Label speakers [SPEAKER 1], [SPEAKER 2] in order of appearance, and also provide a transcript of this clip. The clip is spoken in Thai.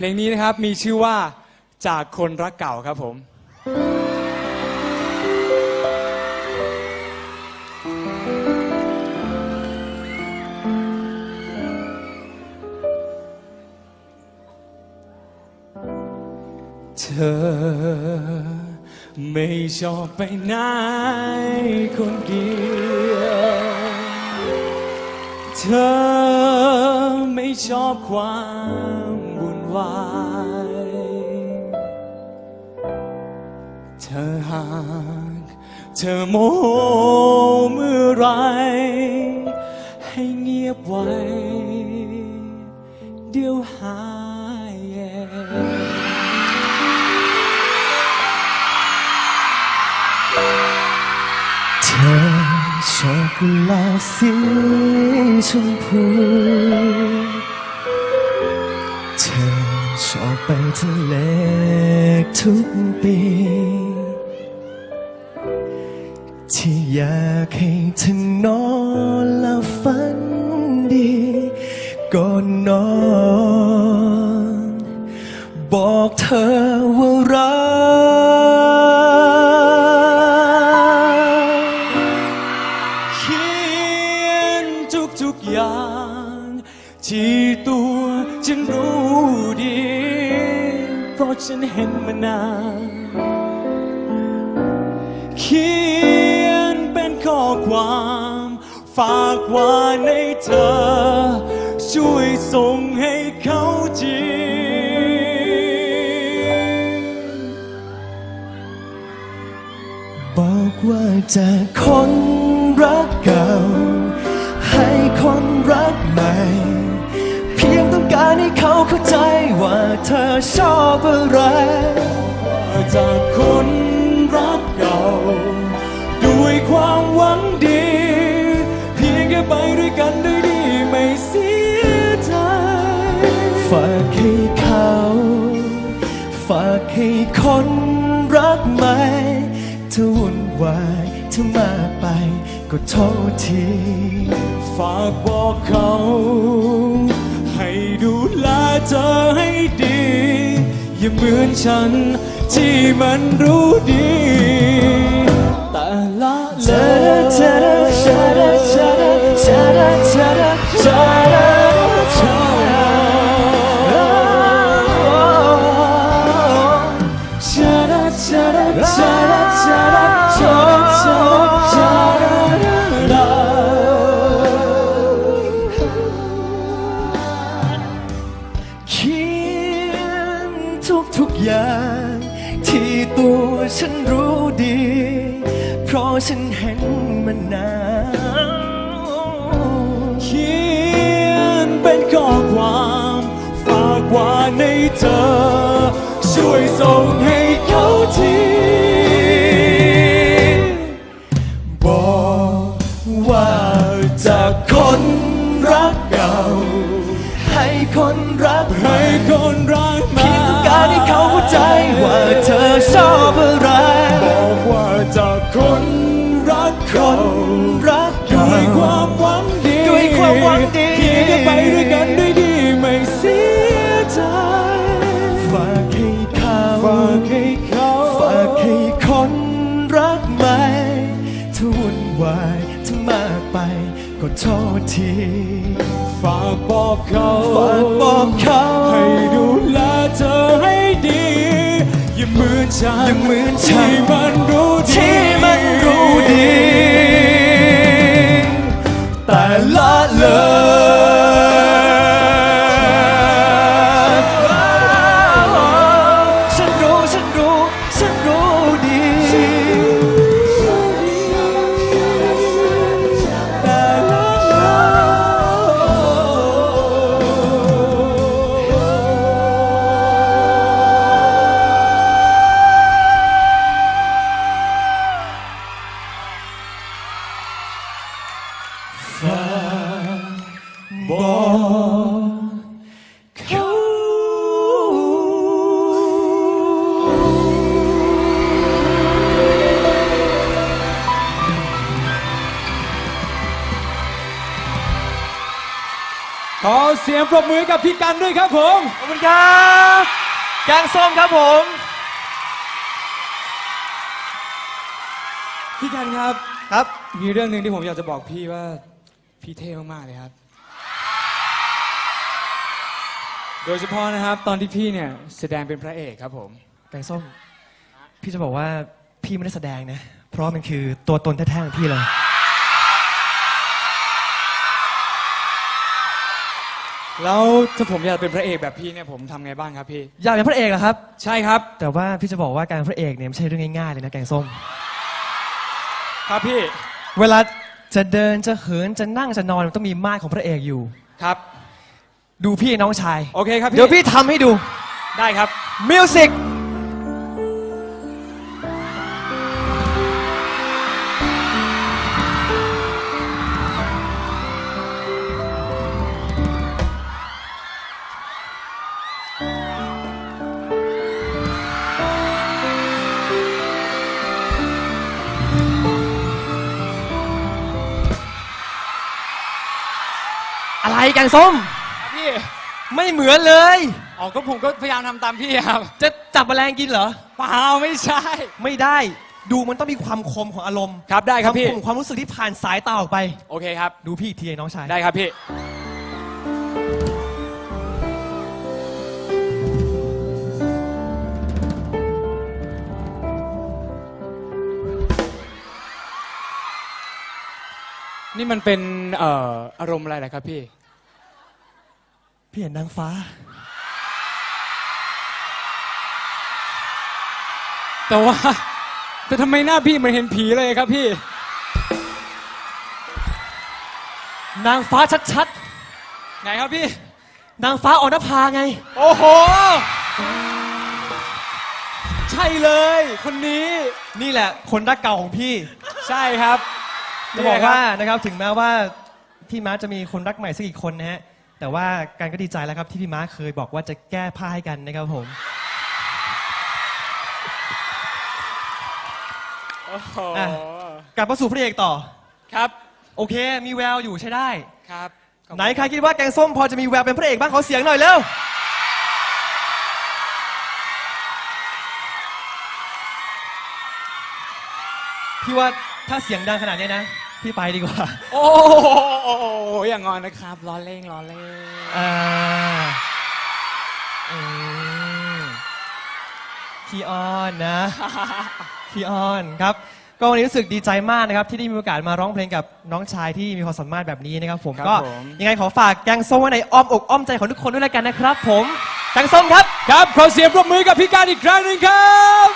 [SPEAKER 1] เพลงนี้นะครับมีชื่อว่าจากคนรักเก่าครับผม เธอไม่ชอบไปไหนคนเดียว เธอไม่ชอบความ วุ่นวายเธอหากเธอโมโหเมื่อไร ให้เงียบไว้ เดี๋ยวหายเอง
[SPEAKER 2] เธอชอบกุหลาบสีชมพู ไปทะเลทุกปี ที่อยากให้เธอนอนหลับฝันดีก่อนนอน บอกเธอว่ารัก
[SPEAKER 1] เพราะฉันเห็นมานานเขียนเป็นข้อความฝากไว่าในเธอ ช่วยส่งให้เขาจริง
[SPEAKER 2] บอกว่าจะคนรักเก่า ให้คนรักใหม่ ให้เขาเข้าใจว่าเธอชอบอะไร
[SPEAKER 1] จากคนรักเก่า ด้วยความหวังดี เพียงแค่ไปด้วยกันด้วยดีไม่เสียใจ
[SPEAKER 2] ฝากให้เขา ฝากให้คนรักใหม่ถ้าวุ่นวายถ้ามากไปก็โทษที
[SPEAKER 1] ฝากบอกเขา ให้ดูแลเธอให้ดี อย่าเหมือนฉันที่มันรู้ดี แต่ละเล
[SPEAKER 2] ชาดาชาดาชาดาชาดาชาดา ฉันรู้ดี เพราะฉันเห็นมันนาน
[SPEAKER 1] เขียนเป็นข้อความ ฝากไว่าในเธอ ช่วยส่งให้
[SPEAKER 2] อชอบอะไร
[SPEAKER 1] บอกว่าจากคนรัก
[SPEAKER 2] ค
[SPEAKER 1] เก่า
[SPEAKER 2] นรัก
[SPEAKER 1] ด้
[SPEAKER 2] เก่า
[SPEAKER 1] วยความหวังดี
[SPEAKER 2] ด้วยความหวังดี
[SPEAKER 1] เพียงแค่ไปด้วยกันด้วยดีไม่เสียใจ
[SPEAKER 2] ฝากให้เขา
[SPEAKER 1] ฝากให้เขา
[SPEAKER 2] ฝากให้คนรักใหม่ถ้าวุ่นวายถ้ามากไปก็โทษที
[SPEAKER 1] ฝากบอกเขา
[SPEAKER 2] ฝากบอกเขา
[SPEAKER 1] ให้ดูแลเธอให้ดี อย่าเหมือนฉัน
[SPEAKER 2] อย่าเหมือนฉัน
[SPEAKER 1] ที่มันรู้ดี
[SPEAKER 2] ที่ ข
[SPEAKER 1] อเสียงปรบมือให้กับพี่กันด้วยครับผม
[SPEAKER 2] ขอบคุณครับแกงส้มครับผม
[SPEAKER 1] พี่กันครับ
[SPEAKER 2] ครับ
[SPEAKER 1] มีเรื่องหนึ่งที่ผมอยากจะบอกพี่ว่า พี่เท่มากๆเลยครับ โดยเฉพาะนะครับ ตอนที่พี่เนี่ยแสดงเป็นพระเอกครับผม
[SPEAKER 2] แกงส้ม พี่จะบอกว่าพี่ไม่ได้แสดงนะ เพราะมันคือตัวตนแท้ๆของพี่เลย
[SPEAKER 1] แล้วถ้าผมอยากเป็นพระเอกแบบพี่เนี่ยผมทำไงบ้างครับพี่
[SPEAKER 2] อยากเป็นพระเอกเหรอครับ
[SPEAKER 1] ใช่ครับ
[SPEAKER 2] แต่ว่าพี่จะบอกว่าการเป็นพระเอกเนี่ยไม่ใช่เรื่องง่ายๆเลยนะแกงส้ม
[SPEAKER 1] ครับพี่
[SPEAKER 2] เวลาจะเดินจะเหินจะนั่งจะนอนมันต้องมีมาดของพระเอกอยู่
[SPEAKER 1] ครับ
[SPEAKER 2] ดูพี่น้องชาย
[SPEAKER 1] โอเคครับพี่
[SPEAKER 2] เดี๋ยวพี่ทำให้ดู
[SPEAKER 1] ได้ครับ
[SPEAKER 2] มิวสิก แกงส้ม
[SPEAKER 1] ครับพี่
[SPEAKER 2] ไม่เหมือนเลย
[SPEAKER 1] อ๋อก็ผมก็พยายามทำตามพี่ครับ
[SPEAKER 2] จะจับแมลงกินเหรอ
[SPEAKER 1] เปล่าไม่ใช่
[SPEAKER 2] ไม่ได้ดูมันต้องมีความคมของอารมณ์
[SPEAKER 1] ครับได้ครับพี่
[SPEAKER 2] วามคมของความรู้สึกที่ผ่านสายตาออกไป
[SPEAKER 1] โอเคครับ
[SPEAKER 2] ดูพี่อีกทีไอ้น้องชาย
[SPEAKER 1] ได้ครับพี่ นี่มันเป็นเอ่ออารมณ์อะไรเหรอครับพี่
[SPEAKER 2] พี่เห็นนางฟ้า
[SPEAKER 1] แต่ว่า แต่ทำไมหน้าพี่เหมือนเห็นผีเลยครับพี่
[SPEAKER 2] นางฟ้าชัด
[SPEAKER 1] ไหนครับพี่
[SPEAKER 2] ๆ นางฟ้าออนภาไง
[SPEAKER 1] โอ้โห ใช่เลย คนนี้
[SPEAKER 2] นี่แหละ คนรักเก่าของพี่
[SPEAKER 1] ใช่ครับ
[SPEAKER 2] จะบอกว่านะครับถึงแม้ว่าพี่ม้าจะมีคนรักใหม่สักอีกคนนะฮะ แต่ว่าการก็ดีใจแล้วครับที่พี่ม้าเคยบอกว่าจะแก้ผ้าให้กันนะครับผม
[SPEAKER 1] โอ้โห
[SPEAKER 2] อะกลับมาสู่พระเอกต่อ
[SPEAKER 1] ครับ
[SPEAKER 2] โอเค มีแววอยู่ใช้ได้
[SPEAKER 1] ครับ
[SPEAKER 2] ไหนใครคิดว่าแกงส้มพอจะมีแววเป็นพระเอกบ้างขอเสียงหน่อยเร็วพี่ว่าถ้าเสียงดังขนาดนี้นะ พี่ไปดีกว่า
[SPEAKER 1] โอ้โหอย่างงอนนะครับล้อเล่งล้อเล่ง
[SPEAKER 2] อ่าอืมพี่ออนนะพี่ออนครับ ก็วันนี้รู้สึกดีใจมากนะครับ ที่ได้มีโอกาสมาร้องเพลงกับน้องชายที่มีความสามารถแบบนี้นะครับผม
[SPEAKER 1] ครับ
[SPEAKER 2] ก็
[SPEAKER 1] ผม
[SPEAKER 2] ยังไงขอฝากแกงส้มไว้ในอ้อมอกอ้อมใจของทุกคนด้วยแล้วกันนะครับ ผมแกงส้มครับ
[SPEAKER 1] ครับขอเสียงปรบมือกับพี่การอีกครั้งหนึ่งครับ